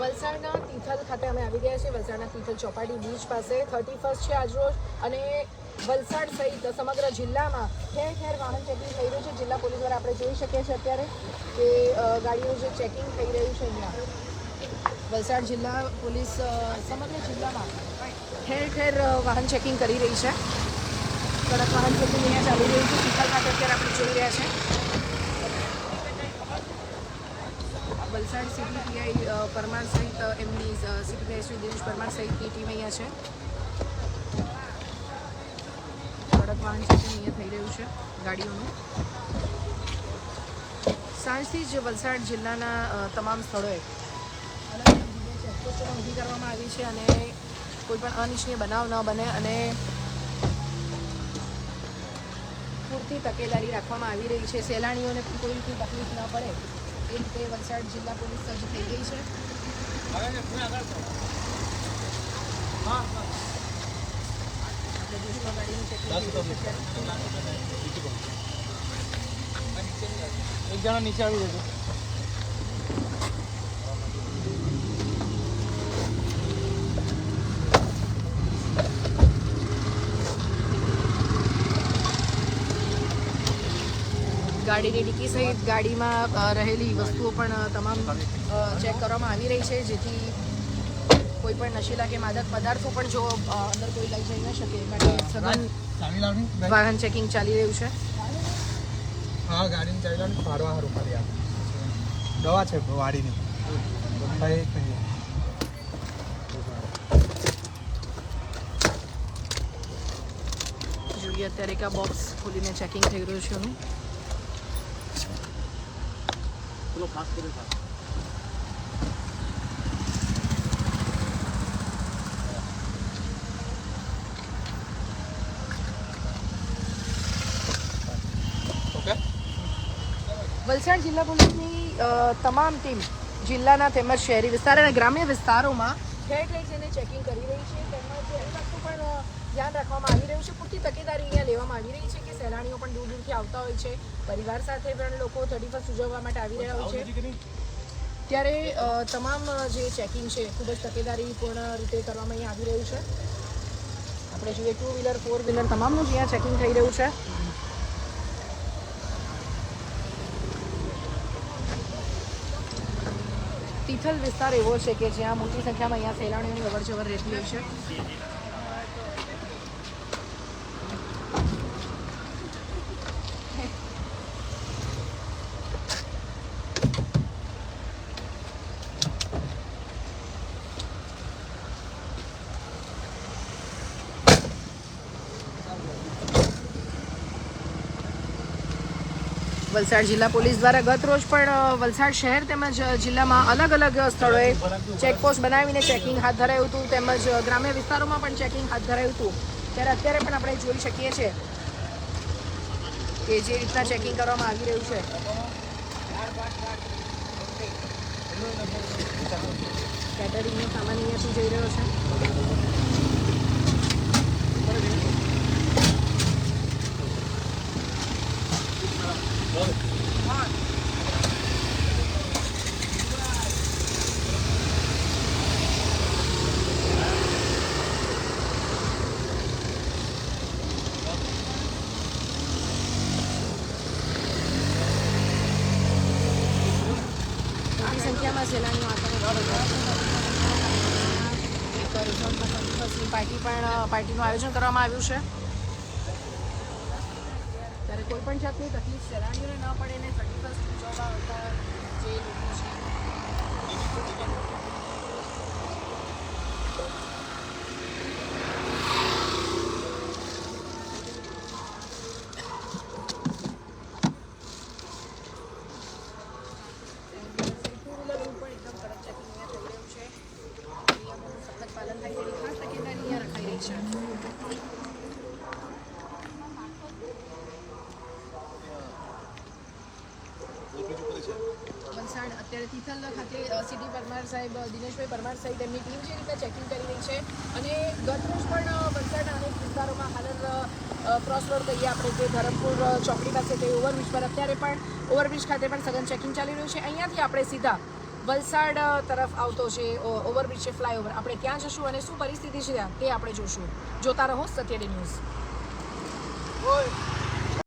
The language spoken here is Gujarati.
વલસાડના તિથલ ખાતે અમે આવી ગયા છીએ, વલસાડના તિથલ ચોપાટી બીચ પાસે. થર્ટી ફર્સ્ટ છે આજરોજ અને વલસાડ સહિત સમગ્ર જિલ્લામાં ઠેર ઠેર વાહન ચેકિંગ થઈ રહ્યું છે. જિલ્લા પોલીસ દ્વારા આપણે જોઈ શકીએ છીએ અત્યારે કે ગાડીઓ જે ચેકિંગ થઈ રહ્યું છે અહીંયા. વલસાડ જિલ્લા પોલીસ સમગ્ર જિલ્લામાં ઠેર ઠેર વાહન ચેકિંગ કરી રહી છે. કડક વાહન ચેકિંગ અહીંયા ચાલી રહ્યું છે. તિથલ ખાતે અત્યારે આપણે જોઈ રહ્યા છે વલસાડ સિટી પરમાર સહિત એમની city P I Shri Dinesh Parmar સહિતની ટીમ અહીંયા છે. કડક વાહન ચેકિંગ અહીંયા થઈ રહ્યું છે ગાડીઓનું. સાંજથી જ વલસાડ જિલ્લાના તમામ સ્થળોએ અલગ ઊભી કરવામાં આવી છે અને કોઈ પણ અનિચ્છનીય બનાવ ન બને અને પૂરતી તકેદારી રાખવામાં આવી રહી છે. સહેલાણીઓને કોઈ તકલીફ ન પડે. એ રીતે વલસાડ જિલ્લા પોલીસ સજ્જ થઈ ગઈ છે. આપણે આ ગાડીનું છે? એક જણા નીચે આવી જજો ગાડીની ડિક્કી સહિત ગાડીમાં રહેલી વસ્તુઓ પણ તમામ ચેક કરવામાં આવી રહી છે જેથી કોઈ પણ નશીલા કે માદક પદાર્થો પણ જો અંદર કોઈ લઈ જઈ ન શકે માટે સઘન વાહન ચેકિંગ ચાલી રહ્યું છે. હા ગાડીની ચાવી લાવની ફાડવા સારું ખાલી દવા છે વાડીની. જોઈએ અત્યારે એક આ બોક્સ ખોલીને ચેકિંગ થઈ રહ્યું છે એનું. ઓકે વલસાડ જિલ્લા પોલીસની તમામ ટીમ જિલ્લાના તેમજ શહેરી વિસ્તાર અને ગ્રામ્ય વિસ્તારોમાં ઠેર ઠેર જઈને ચેકિંગ કરી રહી છે. તેમજ એ પણ ધ્યાન રાખવામાં આવી રહ્યું છે. પૂરતી તકેદારી અહીંયા લેવામાં આવી રહી છે કે સહેલાણીઓ પણ દૂર દૂરથી આવતા હોય છે. પરિવાર સાથે પણ લોકો થર્ટી ફર્સ્ટ ઉજવવા માટે આવી રહ્યા હોય છે. ત્યારે તમામ જે ચેકિંગ છે ખૂબ જ તકેદારીપૂર્ણ રીતે કરવામાં અહીંયા આવી રહ્યું છે. આપણે જોઈએ ટુ વ્હીલર ફોર વ્હીલર તમામનું જ અહીંયા ચેકિંગ થઈ રહ્યું છે. તિથલ વિસ્તાર એવો છે કે જ્યાં મોટી સંખ્યામાં અહીંયા સહેલાણીઓની અવર જવર રહેતી હોય છે. વલસાડ જિલ્લા પોલીસ દ્વારા ગત રોજ પણ વલસાડ શહેર તેમજ જિલ્લામાં અલગ અલગ સ્થળોએ ચેકપોસ્ટ બનાવીને ચેકિંગ હાથ ધરાયું હતું તેમજ ગ્રામ્ય વિસ્તારોમાં પણ ચેકિંગ હાથ ધરાયું હતું. ત્યારે અત્યારે પણ આપણે જોઈ શકીએ છીએ કે જે રીતના ચેકિંગ કરવામાં આવી રહ્યું છે. કેટરિંગનો સામાન અહીંયાથી જઈ રહ્યો છે. સંખ્યામાં રિસોર્ટમાં સંતોષની પાર્ટી પણ પાર્ટીનું આયોજન કરવામાં આવ્યું છે કોઈ પણ જાતની તકલીફ સહેલાણીઓને ન પડે ને થર્ટી ફર્સ્ટ ઉજવવા આવતા જે લોકો છે ટુ વ્હીલરનું પણ એકદમ કડક ચેકિંગ અહીંયા થઈ રહ્યું છે નિયમોનું સખત પાલન થાય તેની ખાસ તકેદારી અહીંયા રખાઈ રહી છે વલસાડ અત્યારે તિથલ ખાતે સીટી પરમાર સાહેબ દિનેશભાઈ પરમાર સાહેબ એમની ટીમ જે રીતે ચેકિંગ કરી રહી છે. અને ગત રોજ પણ વલસાડના અનેક વિસ્તારોમાં હાલર ક્રોસ રોડ કહીએ આપણે જે ધરમપુર ચોકડી પાસે તે ઓવરબ્રિજ પર અત્યારે પણ, ઓવરબ્રિજ ખાતે પણ સઘન ચેકિંગ ચાલી રહ્યું છે. અહીંયાથી આપણે સીધા વલસાડ તરફ આવતો છે ઓવરબ્રિજ છે ફ્લાયઓવર આપણે ત્યાં જશું અને શું પરિસ્થિતિ છે ત્યાં તે આપણે જોશું. જોતા રહો સત્યડી ન્યૂઝ.